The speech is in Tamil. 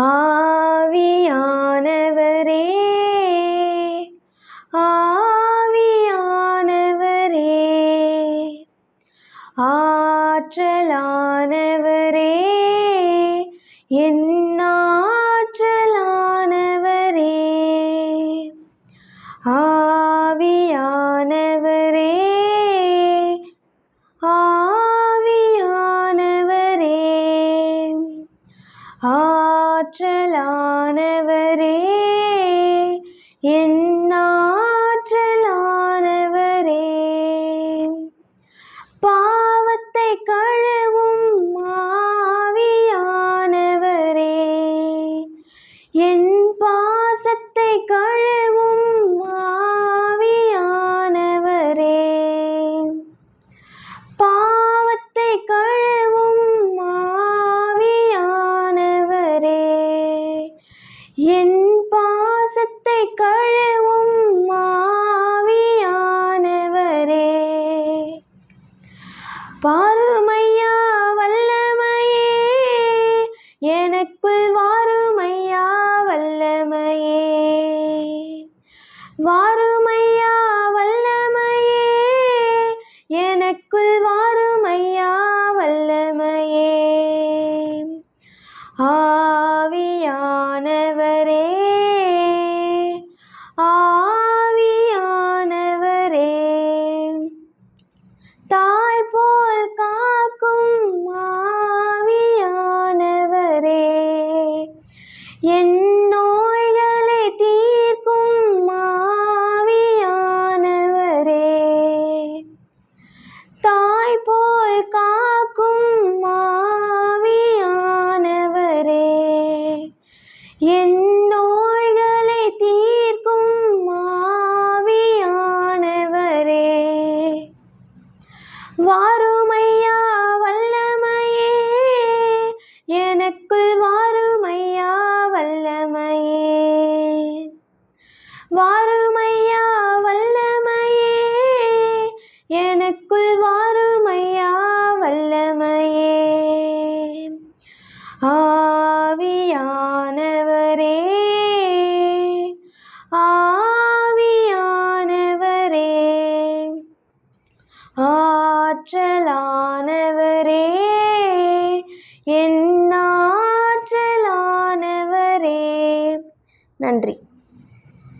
ஆவியானவரே ஆவியானவரே ஆற்றலானவரே என் ஆற்றலானவரே ஆவியானவரே ஆவியானவரே ஆ ஆற்றலானவரே என்னாற்றலானவரே பாவத்தை கழுவும் ஆவியானவரே என் பாசத்தை கழுவும் கழுவும் மாவியானவரே. பாருமைய தாய் போல் கா வாருமையா வல்லமையே எனக்குள் வாருமையா வல்லமையே. வாருமையா வல்லமையே எனக்குள் வாருமையா வல்லமையே. ஆவியானவரே ஆவியானவரே. ஆற்றலானவரே என் ஆற்றலானவரே. நன்றி.